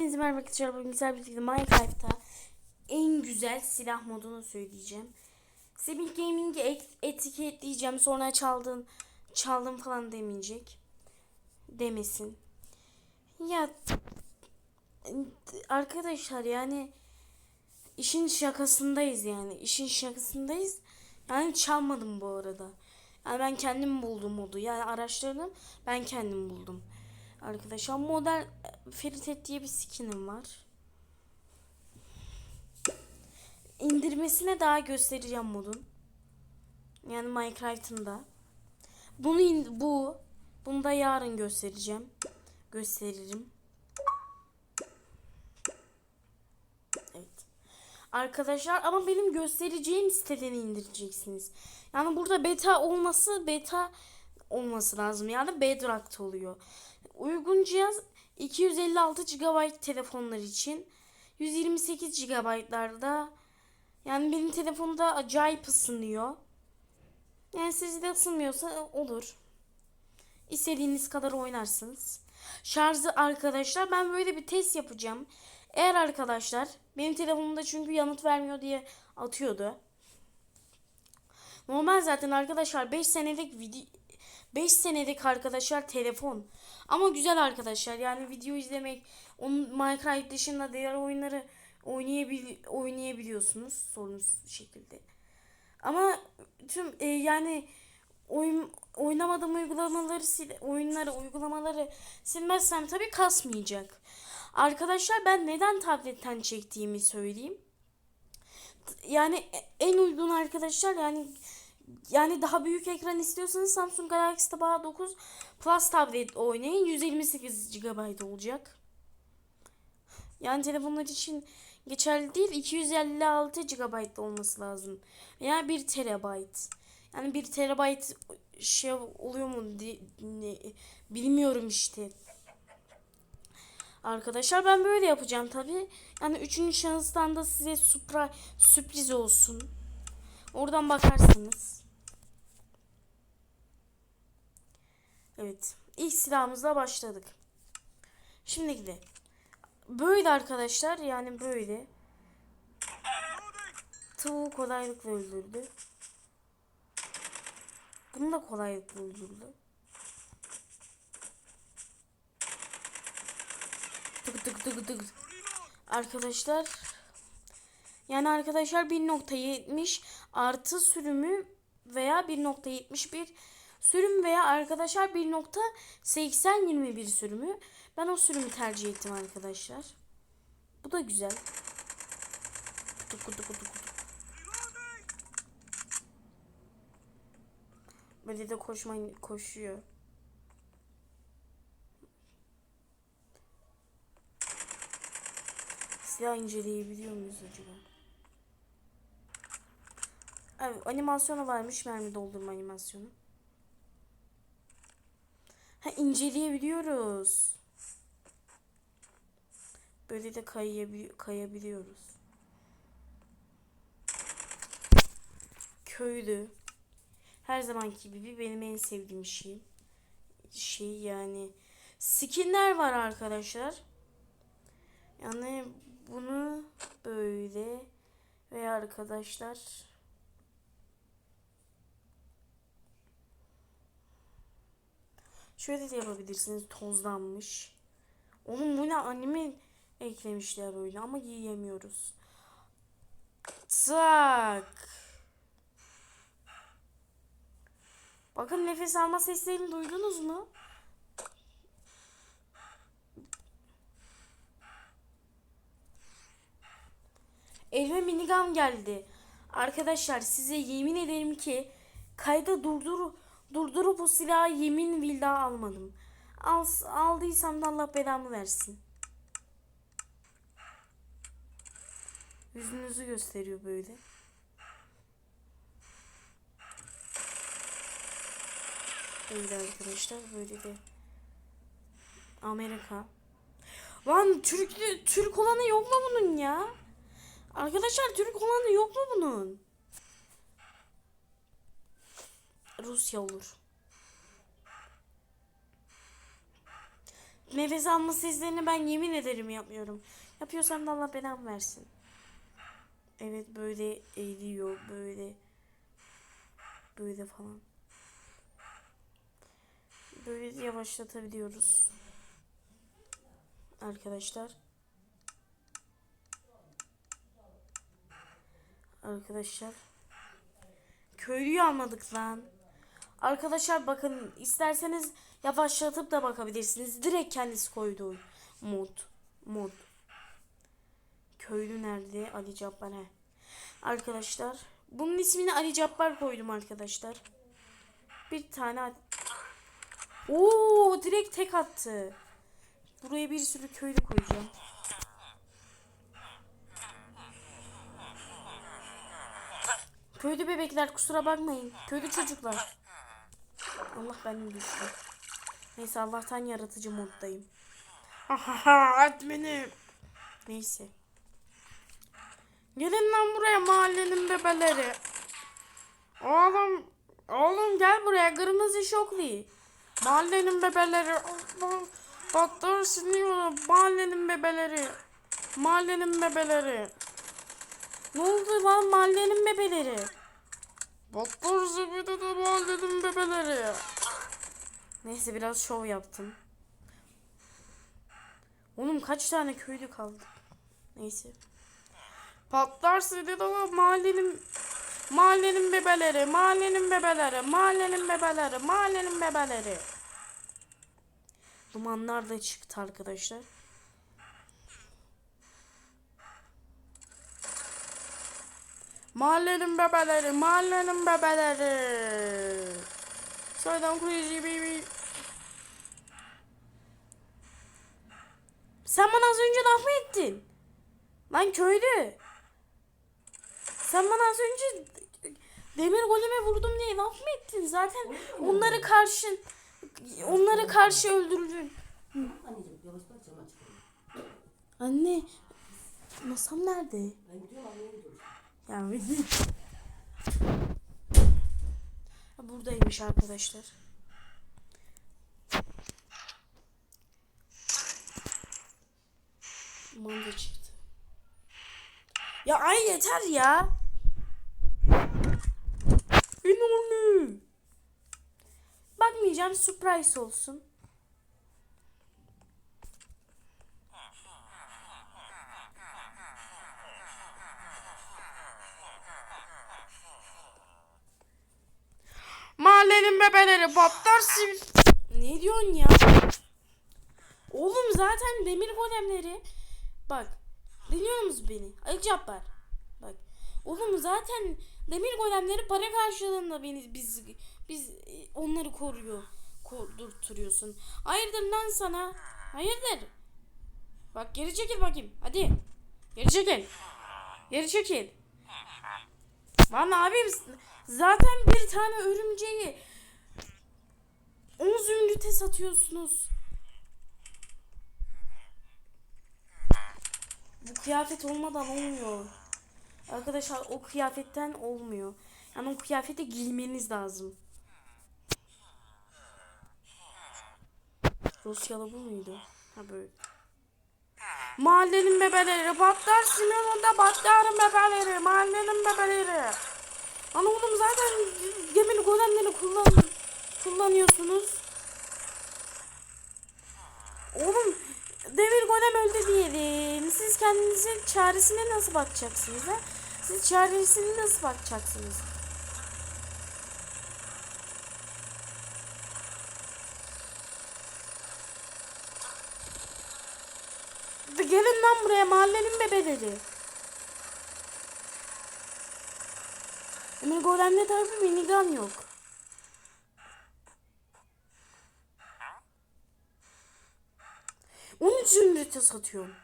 Hepinize merhaba arkadaşlar. Bugün güzel bir şekilde Minecraft'ta en güzel silah modunu söyleyeceğim. Semih Gaming'i etiketleyeceğim. Sonra çaldın, çaldım falan demeyecek. Demesin. Ya arkadaşlar yani işin şakasındayız yani. İşin şakasındayız. Yani çalmadım bu arada. Yani ben kendim buldum modu. Yani araştırdım. Ben kendim buldum. Arkadaşlar model Feritet diye bir skinim var. İndirmesine daha göstereceğim modun. Yani Minecraft'ın da. Bunu bu bunu da yarın göstereceğim. Gösteririm. Evet. Arkadaşlar ama benim göstereceğim siteden indireceksiniz. Yani burada beta olması beta olması lazım. Yani Bedrock'ta oluyor. Uygun cihaz 256 GB telefonlar için 128 GB'larda yani benim telefonda acayip ısınıyor. Yani sizde ısınmıyorsa olur. İstediğiniz kadar oynarsınız. Şarjı arkadaşlar ben böyle bir test yapacağım. Eğer arkadaşlar benim telefonumda çünkü yanıt vermiyor diye atıyordu. Normal zaten arkadaşlar 5 senelik video 5 senelik arkadaşlar telefon. Ama güzel arkadaşlar. Yani video izlemek, onun Minecraft dışında diğer oyunları oynayabil oynayabiliyorsunuz sorunsuz şekilde. Ama tüm e, yani oyun oynamadığım uygulamaları sil, oyunları uygulamaları silmezsem tabii kasmayacak. Arkadaşlar ben neden tabletten çektiğimi söyleyeyim. Yani en uygun arkadaşlar yani yani daha büyük ekran istiyorsanız Samsung Galaxy Tab A9 Plus tablet oynayın. 128 GB olacak. Yani telefonlar için geçerli değil. 256 GB olması lazım. Veya 1 TB. Yani 1 TB şey oluyor mu bilmiyorum işte. Arkadaşlar ben böyle yapacağım tabi. Yani üçüncü şahıstan da size supra, sürpriz olsun. Oradan bakarsınız. Evet. İlk silahımızla başladık. Şimdi gidelim. Böyle arkadaşlar yani böyle. Tavuğu kolaylıkla öldürdü. Bunu da kolaylıkla öldürdü. Tık tık tık tık. Arkadaşlar yani arkadaşlar 1.70 artı sürümü veya 1.71 sürüm veya arkadaşlar 1.80 21 sürümü. Ben o sürümü tercih ettim arkadaşlar. Bu da güzel. Kutu kutu kutu kutu. Böyle de koşma koşuyor. Silah inceleyebiliyor muyuz acaba? Evet, animasyonu varmış. Mermi doldurma animasyonu. Ha inceleyebiliyoruz. Böyle de kayabil kayabiliyoruz. Köylü. Her zamanki gibi benim en sevdiğim şey. Şey yani. Skinler var arkadaşlar. Yani bunu böyle veya arkadaşlar şöyle de yapabilirsiniz tozlanmış. Onun bu ne anime eklemişler oyuna ama giyemiyoruz. Tak. Bakın nefes alma seslerini duydunuz mu? Elime minigun geldi. Arkadaşlar size yemin ederim ki kayda durdur durdurup o silahı yemin billah almadım. Al, aldıysam da Allah belamı versin. Yüzünüzü gösteriyor böyle. Böyle arkadaşlar böyle de Amerika. Lan Türk Türk olanı yok mu bunun ya? Arkadaşlar Türk olanı yok mu bunun? Rusya olur. nefes alma seslerini ben yemin ederim yapmıyorum. Yapıyorsam da Allah belamı versin. Evet böyle eğiliyor böyle. Böyle falan. Böyle yavaşlatabiliyoruz. Arkadaşlar. Arkadaşlar. Köylüyü almadık lan. Arkadaşlar bakın isterseniz yavaşlatıp da bakabilirsiniz. Direkt kendisi koydu mod. Mod. Köylü nerede? Ali Cabbar he. Arkadaşlar. Bunun ismini Ali Cabbar koydum arkadaşlar. Bir tane Oo direkt tek attı. Buraya bir sürü köylü koyacağım. Köylü bebekler kusura bakmayın. Köylü çocuklar. Allah benim düştü. Neyse Allah'tan yaratıcı moddayım. Ahaha adminim. Neyse. Gelin lan buraya mahallenin bebeleri. Oğlum, oğlum gel buraya kırmızı şokli. Mahallenin bebeleri. Patlar siniyor. Mahallenin bebeleri. Mahallenin bebeleri. Ne oldu lan mahallenin bebeleri? Patlar zibidi de mahallenin bebeleri. Neyse biraz şov yaptım. Oğlum kaç tane köylü kaldı? Neyse. Patlar zibidi de mahallenin mahallenin bebeleri, mahallenin bebeleri, mahallenin bebeleri, mahallenin bebeleri. Dumanlar da çıktı arkadaşlar. Mahallenin bebeleri, mahallenin bebeleri. Soydan crazy baby. Sen bana az önce laf mı ettin? Lan köylü. Sen bana az önce demir goleme vurdum diye laf mı ettin? Zaten onları karşı onları karşı öldürdün. Anne masam nerede? Ben gidiyorum anneye gidiyorum. Ya benim. Buradaymış arkadaşlar. Manga çıktı. Ya ay yeter ya. Bakmayacağım surprise olsun. Mahallenin bebeleri patlar sil. Ne diyorsun ya? Oğlum zaten demir golemleri. Bak. Dinliyor musun beni? Ali Cabbar. Bak. Oğlum zaten demir golemleri para karşılığında beni biz biz e, onları koruyor. Kordurturuyorsun. Hayırdır lan sana? Hayırdır? Bak geri çekil bakayım. Hadi. Geri çekil. Geri çekil. Lan abim zaten bir tane örümceği 10 zümrüte satıyorsunuz. Bu kıyafet olmadan olmuyor. Arkadaşlar o kıyafetten olmuyor. Yani o kıyafeti giymeniz lazım. Rusyalı bu muydu? Ha böyle. Mahallenin bebeleri patlar Simon'da patlarım bebeleri mahallenin bebeleri. Ana oğlum zaten gemini golemleri kullan kullanıyorsunuz. Oğlum demir golem öldü diyelim. Siz kendinize çaresine nasıl bakacaksınız ha? Siz çaresine nasıl bakacaksınız? Gelin lan buraya mahallenin bebeleri. Emir Golem'de tabi minigun yok. Onun için zümrüte satıyorum.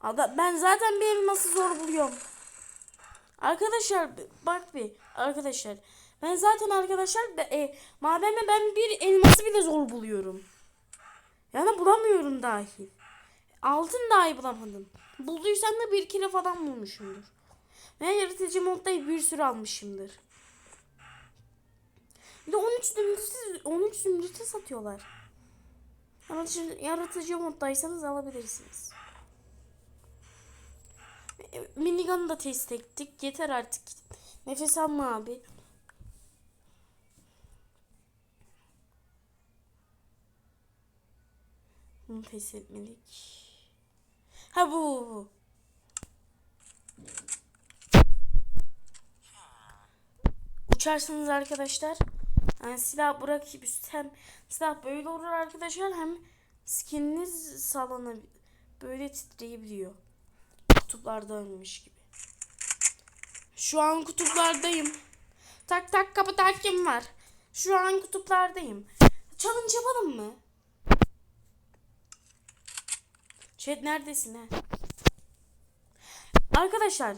Ada- Ben zaten bir elması zor buluyorum. Arkadaşlar bak bir arkadaşlar. Ben zaten arkadaşlar e, madende ben bir elması bile zor buluyorum. Yani bulamıyorum dahi. Altın dahi bulamadım. Bulduysam da bir kilo falan bulmuşumdur. Ve yaratıcı modda bir sürü almışımdır. Bir de 13 zümrütü, 13 zümrütü satıyorlar. Yaratıcı, yaratıcı moddaysanız alabilirsiniz. Minigun'u da test ettik. Yeter artık. Nefes alma abi. Bunu test etmedik. Ha bu bu. Uçarsınız arkadaşlar. Yani silah bırakıp hem silah böyle olur arkadaşlar hem skininiz sallanabilir. Böyle titreyebiliyor. Kutuplarda ölmüş gibi. Şu an kutuplardayım. Tak tak kapı takim var. Şu an kutuplardayım. Challenge yapalım mı? Chat neredesin ha? Arkadaşlar.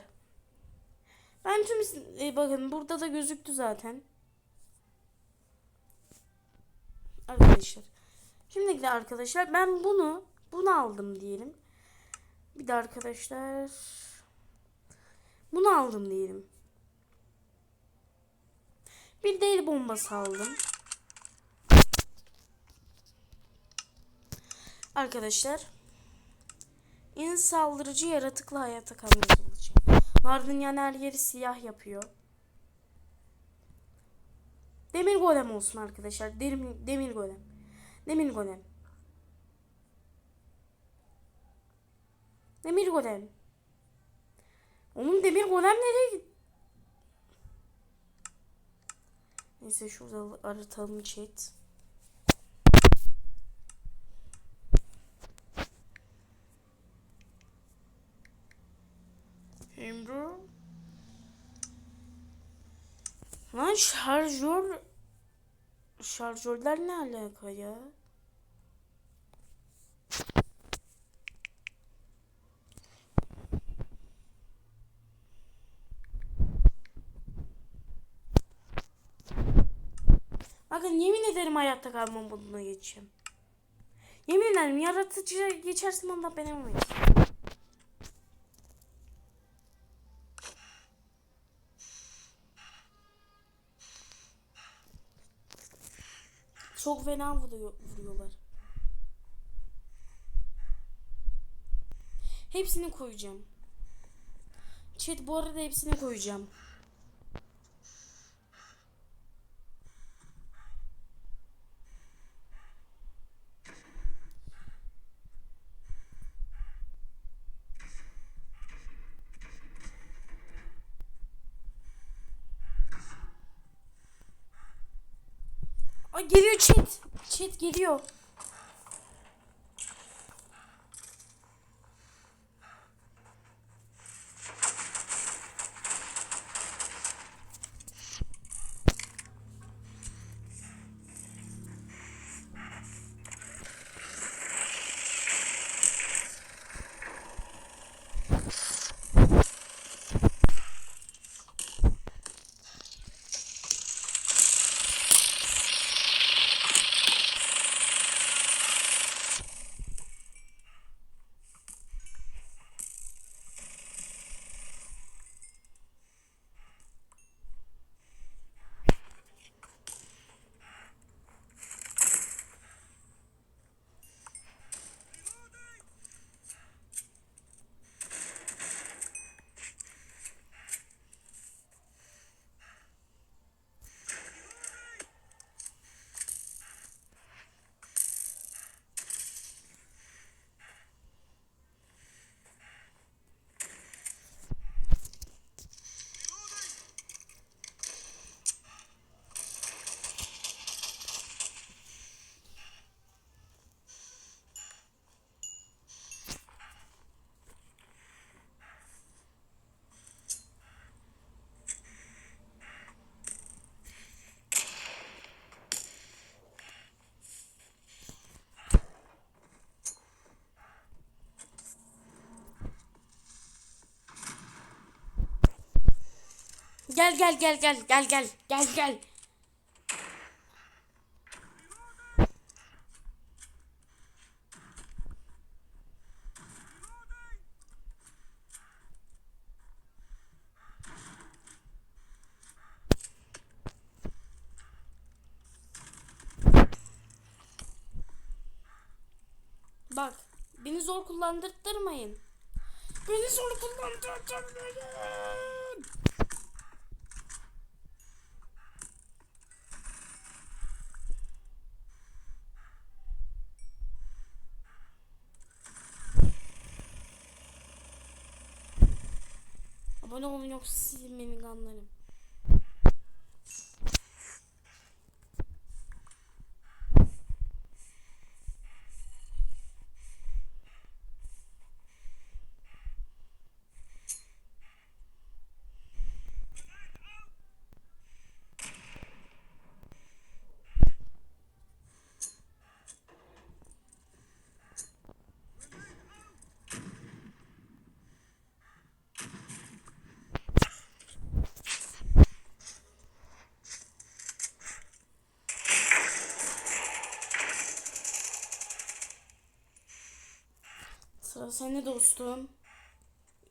Ben tüm e, bakın burada da gözüktü zaten. Arkadaşlar. Şimdi de arkadaşlar ben bunu bunu aldım diyelim. Bir de arkadaşlar bunu aldım diyelim. Bir de el bombası aldım. Arkadaşlar en saldırıcı yaratıklı hayata kalma kılıcı. Vardın yani her yeri siyah yapıyor. Demir golem olsun arkadaşlar. Demir, demir golem. Demir golem. Demir golem. Onun demir golem nereye gitti? Neyse şurada aratalım chat. Lan şarjör şarjörler ne alaka ya? Bakın yemin ederim hayatta kalmam moduna geçeceğim. Yemin ederim yaratıcı geçersem Allah ben emeyiz. Çok fena vuruyor, vuruyorlar. Hepsini koyacağım. Chat bu arada hepsini koyacağım. Ay geliyor chat. Chat geliyor. gel gel gel gel gel gel gel gel. Bak, beni zor kullandırtmayın. Beni zor kullandırtmayın. Abone olun yoksa sizin benim kanlarım. Sıra sende dostum.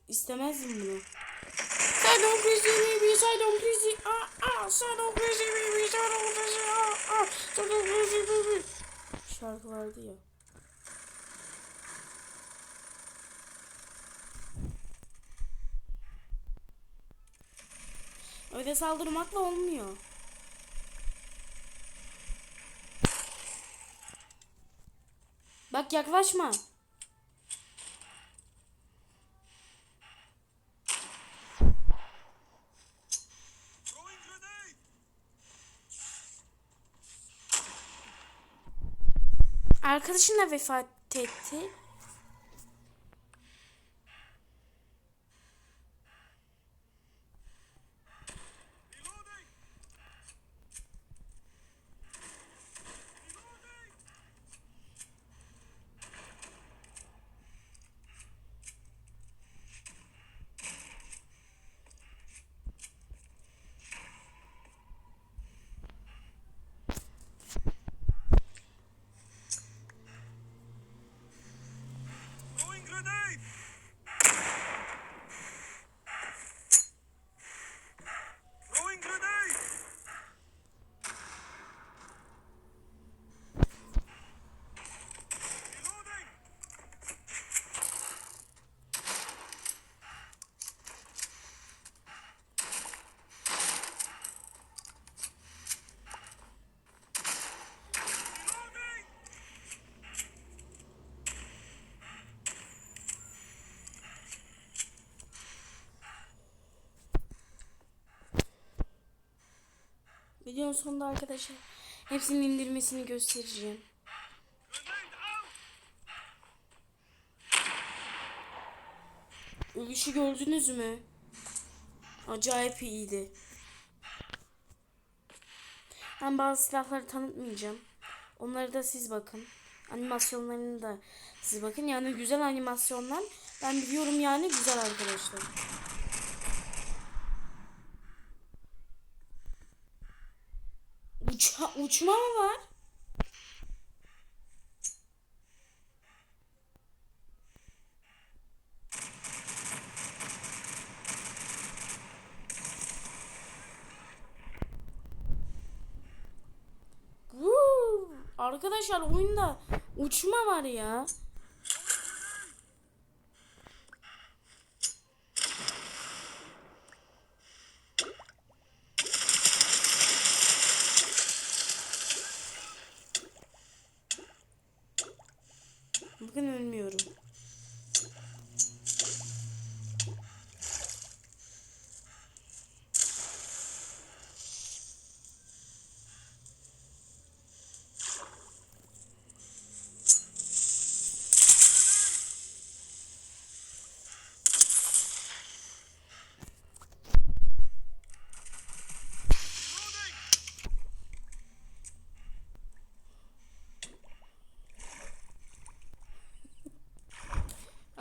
İstemezdim bunu. Sen don't please baby, sen don't please. Ah ah, sen don't please baby, sen don't please. Ah ah, sen don't please baby. Şarkı vardı ya. Öyle saldırmakla olmuyor. Bak yaklaşma. Arkadaşın da vefat etti. Videonun sonunda arkadaşlar hepsinin indirmesini göstereceğim. Ölüşü gördünüz mü? Acayip iyiydi. Ben bazı silahları tanıtmayacağım. Onları da siz bakın. Animasyonlarını da siz bakın. Yani güzel animasyonlar. Ben biliyorum yani güzel arkadaşlar. Uçma mı var? Arkadaşlar oyunda uçma var ya.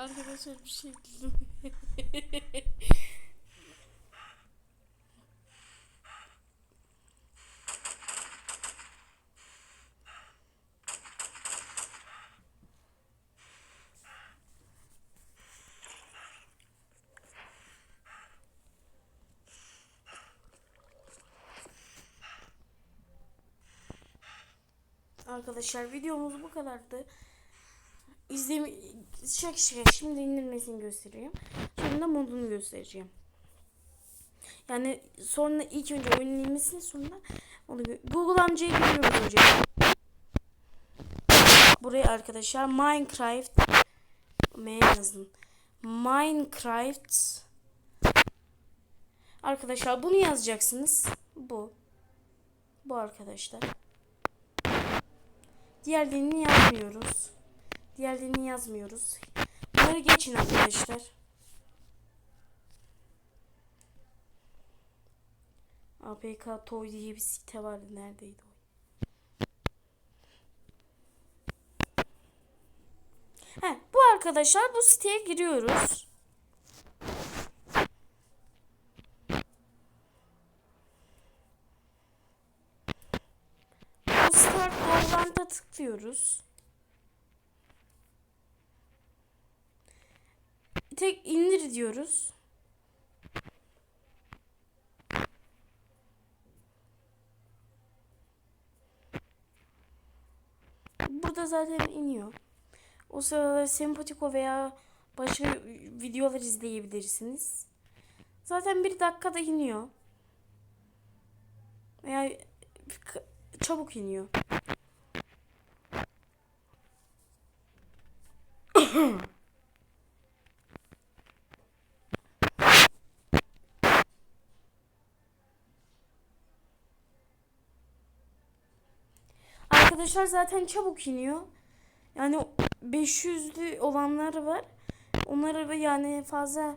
Arkadaşlar bir şey buldum. Arkadaşlar videomuz bu kadardı. İzleme şak şak şimdi indirmesini göstereyim. De modunu göstereceğim. Yani sonra ilk önce oyunun inmesini sonra onu Google amcaya giriyoruz önce. Buraya arkadaşlar Minecraft M yazın. Minecraft Arkadaşlar bunu yazacaksınız. Bu. Bu arkadaşlar. Diğerlerini yazmıyoruz. Diğerlerini yazmıyoruz. Bunları geçin arkadaşlar. APK Toy diye bir site vardı. Neredeydi o? He, bu arkadaşlar bu siteye giriyoruz. Start Download'a tıklıyoruz. Tek indir diyoruz. Burada zaten iniyor. O sırada Sempatiko veya başka videolar izleyebilirsiniz. Zaten bir dakikada iniyor. Veya çabuk iniyor. Arkadaşlar zaten çabuk iniyor. Yani 500'lü olanlar var. Onlara da yani fazla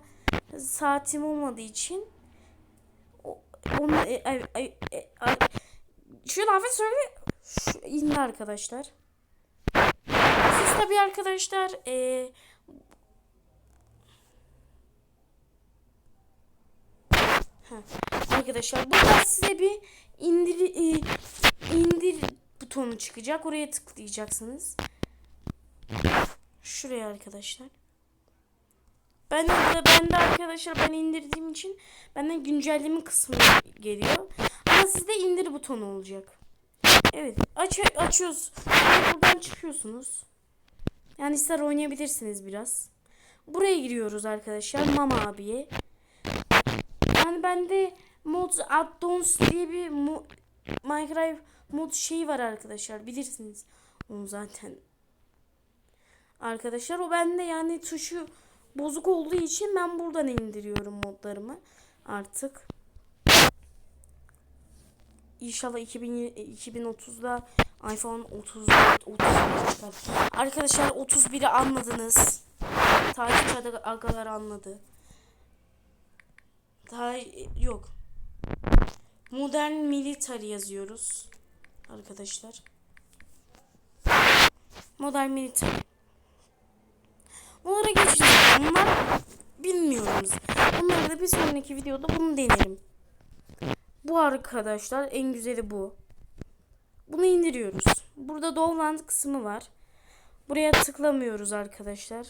saatim olmadığı için onu e, e, şu lafı söyle indi arkadaşlar. Siz tabii arkadaşlar e, Heh, arkadaşlar burada size bir indir e, indir butonu çıkacak. Oraya tıklayacaksınız. Şuraya arkadaşlar. Ben de, ben de arkadaşlar ben indirdiğim için benden güncelleme kısmı geliyor. Ama sizde indir butonu olacak. Evet. Aç açıyoruz. Buradan çıkıyorsunuz. Yani ister oynayabilirsiniz biraz. Buraya giriyoruz arkadaşlar. Mama abiye. Yani bende mod addons diye bir Minecraft mod şeyi var arkadaşlar. Bilirsiniz. Onu zaten. Arkadaşlar o bende yani tuşu bozuk olduğu için ben buradan indiriyorum modlarımı artık. İnşallah 2000, 2030'da iPhone 34 30 çıkar. Arkadaşlar 31'i anladınız. Takip aga- agalar anladı. Daha yok. Modern military yazıyoruz. Arkadaşlar. Modern military. Bunlara geçeceğiz. Bunlar bilmiyoruz. Bunları da bir sonraki videoda bunu denerim. Bu arkadaşlar en güzeli bu. Bunu indiriyoruz. Burada download kısmı var. Buraya tıklamıyoruz arkadaşlar.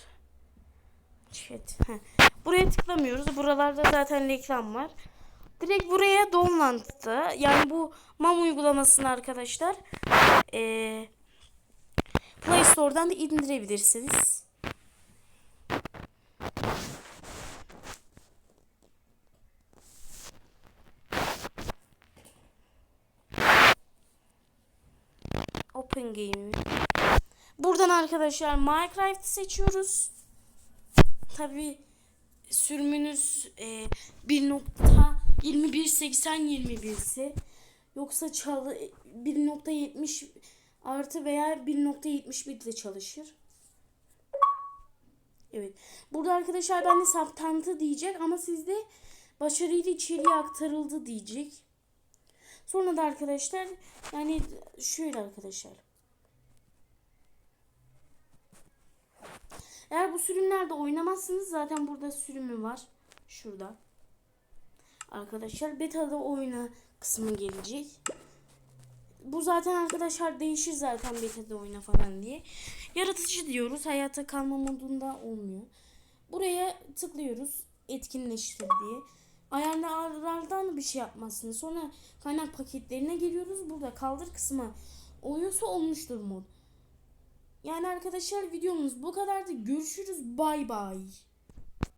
Chat. Buraya tıklamıyoruz. Buralarda zaten reklam var. Direkt buraya download'da yani bu MAM uygulamasını arkadaşlar eee Play Store'dan da indirebilirsiniz. Open Game. Buradan arkadaşlar Minecraft seçiyoruz. Tabi sürümünüz e, 1.2180 ise yoksa çalı 1.70 artı veya 1.71 ile çalışır. Evet. Burada arkadaşlar bende saptantı diyecek ama sizde başarıyla içeriye aktarıldı diyecek. Sonra da arkadaşlar yani şöyle arkadaşlar. Eğer bu sürümlerde oynamazsınız zaten burada sürümü var. Şurada. Arkadaşlar beta'da oyna kısmı gelecek. Bu zaten arkadaşlar değişir zaten beta'da oyna falan diye. Yaratıcı diyoruz. Hayata kalma modunda olmuyor. Buraya tıklıyoruz. Etkinleştir diye. Ayarlardan bir şey yapmazsınız. Sonra kaynak paketlerine geliyoruz. Burada kaldır kısmı oluyorsa olmuştur mod. Yani arkadaşlar videomuz bu kadardı. Görüşürüz. Bay bay.